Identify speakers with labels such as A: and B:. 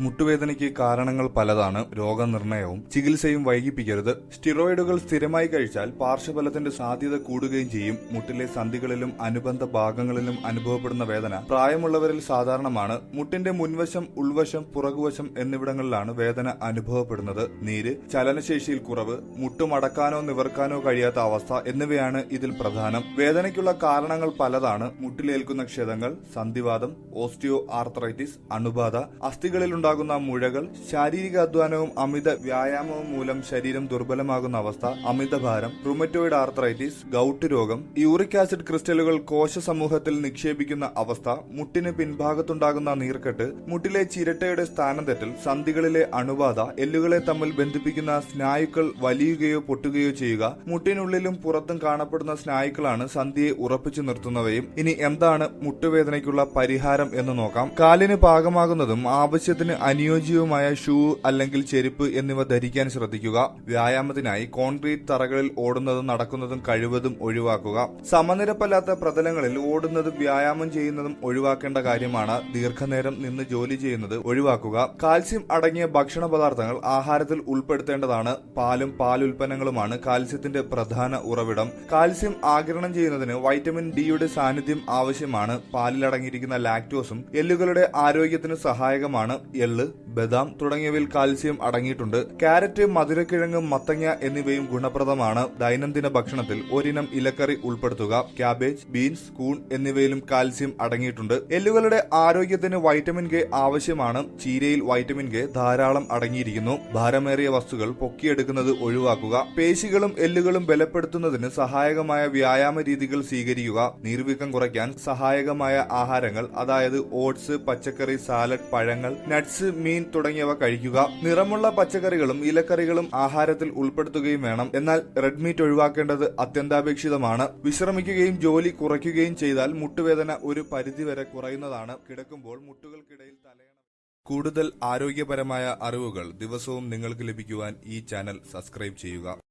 A: മുട്ടുവേദനയ്ക്ക് കാരണങ്ങൾ പലതാണ് രോഗനിർണയവും ചികിത്സയും വൈകിപ്പിക്കരുത്. സ്റ്റിറോയിഡുകൾ സ്ഥിരമായി കഴിച്ചാൽ പാർശ്വഫലത്തിന്റെ സാധ്യത കൂടുകയും ചെയ്യും. മുട്ടിലെ സന്ധികളിലും അനുബന്ധ ഭാഗങ്ങളിലും അനുഭവപ്പെടുന്ന വേദന പ്രായമുള്ളവരിൽ സാധാരണമാണ്. മുട്ടിന്റെ മുൻവശം ഉൾവശം പുറകുവശം എന്നിവിടങ്ങളിലാണ് വേദന അനുഭവപ്പെടുന്നത്. നീര് ചലനശേഷിയിൽ കുറവ് മുട്ടുമടക്കാനോ നിവർക്കാനോ കഴിയാത്ത അവസ്ഥ എന്നിവയാണ് ഇതിൽ പ്രധാനം. വേദനയ്ക്കുള്ള കാരണങ്ങൾ പലതാണ്. മുട്ടിലേൽക്കുന്ന ക്ഷതങ്ങൾ സന്ധിവാദം ഓസ്റ്റിയോ ആർത്രൈറ്റിസ് അണുബാധ അസ്ഥികളിൽ ഉണ്ടാകുന്ന മുഴകൾ ശാരീരിക അധ്വാനവും അമിത വ്യായാമവും മൂലം ശരീരം ദുർബലമാകുന്ന അവസ്ഥ അമിതഭാരം റുമറ്റോയിഡ് ആർത്രൈറ്റിസ് ഗൌട്ട് രോഗം യൂറിക് ആസിഡ് ക്രിസ്റ്റലുകൾ കോശ സമൂഹത്തിൽ നിക്ഷേപിക്കുന്ന അവസ്ഥ മുട്ടിന് പിൻഭാഗത്തുണ്ടാകുന്ന നീർക്കെട്ട് മുട്ടിലെ ചിരട്ടയുടെ സ്ഥാനം തെറ്റൽ സന്ധികളിലെ അണുബാധ എല്ലുകളെ തമ്മിൽ ബന്ധിപ്പിക്കുന്ന സ്നായുക്കൾ വലിയുകയോ പൊട്ടുകയോ ചെയ്യുക മുട്ടിനുള്ളിലും പുറത്തും കാണപ്പെടുന്ന സ്നായുക്കളാണ് സന്ധിയെ ഉറപ്പിച്ചു നിർത്തുന്നവയും. ഇനി എന്താണ് മുട്ടുവേദനയ്ക്കുള്ള പരിഹാരം എന്ന് നോക്കാം. കാലിന് പാകമാകുന്നതും ആവശ്യത്തിന് അനുയോജ്യവുമായ ഷൂ അല്ലെങ്കിൽ ചെരുപ്പ് എന്നിവ ധരിക്കാൻ ശ്രദ്ധിക്കുക. വ്യായാമത്തിനായി കോൺക്രീറ്റ് തറകളിൽ ഓടുന്നതും നടക്കുന്നതും കഴിവതും ഒഴിവാക്കുക. സമനിരപ്പല്ലാത്ത പ്രതലങ്ങളിൽ ഓടുന്നതും വ്യായാമം ചെയ്യുന്നതും ഒഴിവാക്കേണ്ട കാര്യമാണ്. ദീർഘനേരം നിന്ന് ജോലി ചെയ്യുന്നത് ഒഴിവാക്കുക. കാൽസ്യം അടങ്ങിയ ഭക്ഷണ പദാർത്ഥങ്ങൾ ആഹാരത്തിൽ ഉൾപ്പെടുത്തേണ്ടതാണ്. പാലും പാൽ ഉൽപ്പന്നങ്ങളുമാണ് കാൽസ്യത്തിന്റെ പ്രധാന ഉറവിടം. കാൽസ്യം ആഗിരണം ചെയ്യുന്നതിന് വൈറ്റമിൻ ഡിയുടെ സാന്നിധ്യം ആവശ്യമാണ്. പാലിൽ അടങ്ങിയിരിക്കുന്ന ലാക്ടോസും എല്ലുകളുടെ ആരോഗ്യത്തിന് സഹായകമാണ്. എള്ള് ബദാം തുടങ്ങിയവയിൽ കാൽസ്യം അടങ്ങിയിട്ടുണ്ട്. ക്യാരറ്റ് മധുരക്കിഴങ്ങ് മത്തങ്ങ എന്നിവയും ഗുണപ്രദമാണ്. ദൈനംദിന ഭക്ഷണത്തിൽ ഒരിനം ഇലക്കറി ഉൾപ്പെടുത്തുക ക്യാബേജ് ബീൻസ് കൂൺ എന്നിവയിലും കാൽസ്യം അടങ്ങിയിട്ടുണ്ട്. എല്ലുകളുടെ ആരോഗ്യത്തിന് വൈറ്റമിൻ കെ ആവശ്യമാണ്. ചീരയിൽ വൈറ്റമിൻ കെ ധാരാളം അടങ്ങിയിരിക്കുന്നു. ഭാരമേറിയ വസ്തുക്കൾ പൊക്കിയെടുക്കുന്നത് ഒഴിവാക്കുക. പേശികളും എല്ലുകളും ബലപ്പെടുത്തുന്നതിന് സഹായകമായ വ്യായാമ രീതികൾ സ്വീകരിക്കുക. നീർവീക്കം കുറയ്ക്കാൻ സഹായകമായ ആഹാരങ്ങൾ അതായത് ഓട്സ് പച്ചക്കറി സാലഡ് പഴങ്ങൾ നട്ട്സ് മീൻ തുടങ്ങിയവ കഴിക്കുക. നിറമുള്ള പച്ചക്കറികളും ഇലക്കറികളും ആഹാരത്തിൽ ഉൾപ്പെടുത്തുകയും വേണം. എന്നാൽ റെഡ് മീറ്റ് ഒഴിവാക്കേണ്ടത് അത്യന്താപേക്ഷിതമാണ്. വിശ്രമിക്കുകയും ജോലി കുറയ്ക്കുകയും ചെയ്താൽ മുട്ടുവേദന ഒരു പരിധിവരെ കുറയുന്നതാണ്. കിടക്കുമ്പോൾ മുട്ടുകൾക്കിടയിൽ തലയണ കൂടുതൽ ആരോഗ്യപരമായ അറിവുകൾ ദിവസവും നിങ്ങൾക്ക് ലഭിക്കുവാൻ ഈ ചാനൽ സബ്സ്ക്രൈബ് ചെയ്യുക.